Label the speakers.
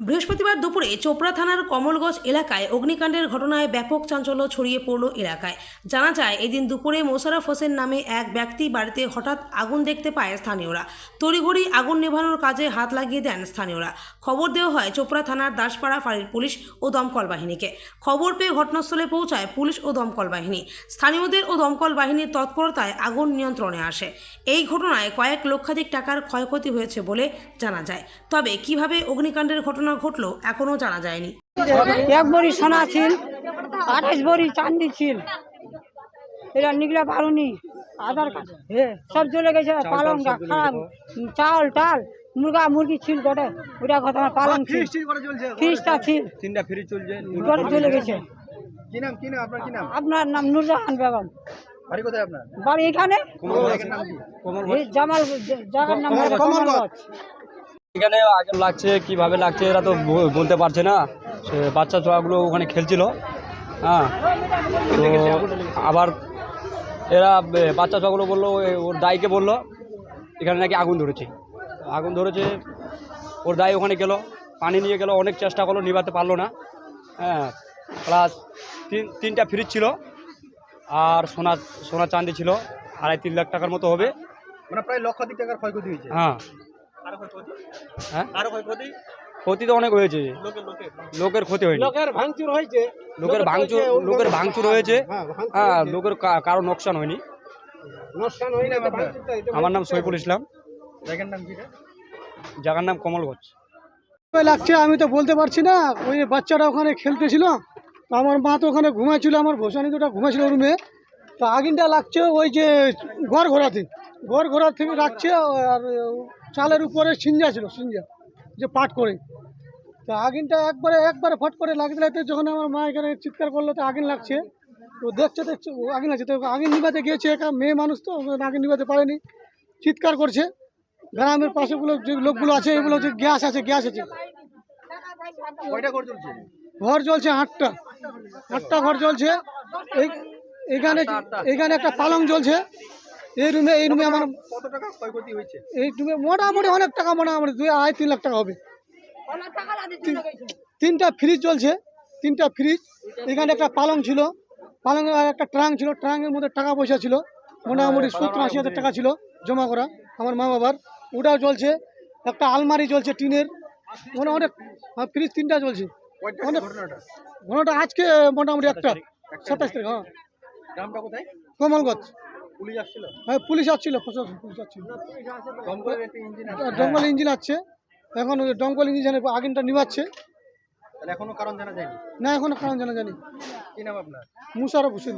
Speaker 1: বৃহস্পতিবার দুপুরে চোপড়া থানার কমলগঞ্জ এলাকায় অগ্নিকাণ্ডের ঘটনায় ব্যাপক চাঞ্চল্য ছড়িয়ে পড়ল এলাকায়। জানা যায়, এদিন দুপুরে মোশারফ হোসেন নামে এক ব্যক্তি বাড়িতে হঠাৎ আগুন দেখতে পায় স্থানীয়রা। তড়িঘড়ি আগুন নেভানোর কাজে হাত লাগিয়ে দেন স্থানীয়রা। খবর দেওয়া হয়, চোপড়া থানার দাসপাড়া ফাঁড়ির পুলিশ ও দমকল বাহিনীকে। খবর পেয়ে ঘটনাস্থলে পৌঁছায় পুলিশ ও দমকল বাহিনী। স্থানীয়দের ও দমকল বাহিনীর তৎপরতায় আগুন নিয়ন্ত্রণে আসে। এই ঘটনায় কয়েক লক্ষাধিক টাকার ক্ষয়ক্ষতি হয়েছে বলে জানা যায়। তবে কীভাবে অগ্নিকাণ্ডের ঘটনা ঘটল এখনও জানা যায়নি।
Speaker 2: এক বড়ি সোনা ছিল আঠাশ বড়ি চান্দি ছিল। এরা নিগলা পারুনি আধার কার্ড সব চলে গেছে পালং খারাপ চাল টাল মুরগা মুরগি ছিল গোটে ওটা কথা আমার পালং ছিল। ফ্রিজটা ছিল।
Speaker 3: তিনটা ফ্রি চলছে
Speaker 2: গোটে চলে গেছে।
Speaker 3: কি নাম কি নাম আপনার কি নাম?
Speaker 2: আপনার নাম নুরজাহান বেগম।
Speaker 3: বাড়ি কোথায় আপনার?
Speaker 2: বাড়ি এখানে? জামাল জায়গার নাম কমলগঞ্জ
Speaker 4: এখানে আগে লাগছে কীভাবে লাগছে এরা তো বলতে পারছে না। সে বাচ্চা ছোয়াগুলো ওখানে খেলছিল। হ্যাঁ তো আবার এরা বাচ্চা ছোয়াগুলো বলল ওর দাইকে বলল এখানে নাকি আগুন ধরেছে। আগুন ধরেছে ওর দাই ওখানে গেল পানি নিয়ে গেল অনেক চেষ্টা করল নিভাতে পারল না। হ্যাঁ প্লাস তিন তিনটা ফ্রিজ ছিল আর সোনা সোনা চাঁদি ছিল আড়াই তিন লাখ টাকার মতো হবে।
Speaker 3: মানে প্রায় লক্ষাধিক টাকার ক্ষয়ক্ষতি হয়েছে।
Speaker 4: হ্যাঁ হ্যাঁ? ক্ষতি তো অনেক হয়েছে। লোকের ক্ষতি হয়নি।
Speaker 5: লোকের ভাঙচুর হয়েছে।
Speaker 4: লোকের ভাঙচুর লোকের ভাঙচুর হয়েছে। হ্যাঁ লোকের কারও নোকসান হয়নি। আমার নাম সৈফুল ইসলাম।
Speaker 3: জায়গার নাম কি এটা?
Speaker 4: জায়গার নাম কমলগঞ্জ
Speaker 5: লাগছে আমি তো বলতে পারছি না। ওই বাচ্চাটা ওখানে খেলতেছিল। তো আমার মা তো ওখানে ঘুমাচ্ছিল আমার ভোসানি দুটা ঘুমাচ্ছিল রুমে তো আগুনটা লাগছে ওই যে ঘর ঘোরাতে ঘর ঘোরা থেকে রাখছে আর চালের উপরে সিঞ্জা ছিল সিঞ্জা যে পাট করে। তা আগুনটা একবারে একবারে ফট করে লাগতে লাগতে যখন আমার মা এখানে চিৎকার করল তো আগুন লাগছে। তো দেখছে দেখছে আগুন লাগছে। তো আগুন নিভাতে গিয়েছে একা মেয়ে মানুষ তো আগুন নিভাতে পারেনি। চিৎকার করছে। গ্রামের পাশেগুলো যে লোকগুলো আছে এগুলো যে গ্যাস আছে গ্যাস আছে।
Speaker 3: ঘর চলছে?
Speaker 5: জ্বলছে আটটা। আটটা ঘর জ্বলছে এই এখানে এখানে একটা পালং জ্বলছে এই রুমে এই রুমে আমার
Speaker 3: কত টাকা ক্ষয়ক্ষতি হয়েছে?
Speaker 5: এই রুমে মোটামুটি অনেক টাকা মোটামুটি দুই আড়াই তিন লাখ টাকা হবে। তিনটা ফ্রিজ চলছে। তিনটা ফ্রিজ এখানে একটা পালং ছিল। আর একটা ট্রাঙ্ক ছিল। ট্রাঙ্কের মধ্যে টাকা পয়সা ছিল। মোটামুটি সত্তর আশি হাজার টাকা ছিল জমা করা আমার মা বাবার। ওটাও চলছে। একটা আলমারি চলছে টিনের। মানে অনেক ফ্রিজ তিনটা চলছে। অনেক
Speaker 3: ঘটনাটা?
Speaker 5: ঘটনাটা আজকে মোটামুটি একটা। সাতাশ তারিখ। হ্যাঁ।
Speaker 3: গ্রামটা কোথায়?
Speaker 5: কমলগঞ্জ।
Speaker 3: পুলিশ আসছিল?
Speaker 5: হ্যাঁ পুলিশ আসছিল প্রশাসন পুলিশ আসছিল।
Speaker 3: ইঞ্জিন
Speaker 5: আর দমকল ইঞ্জিন আছে এখন ওই দমকল ইঞ্জিনের আগুনটা নিভাচ্ছে।
Speaker 3: এখনও কারণ জানা যায়নি?
Speaker 5: না এখনও কারণ জানা যায়নি।
Speaker 3: কি নাম আপনার?
Speaker 5: মুশারফ হোসেন।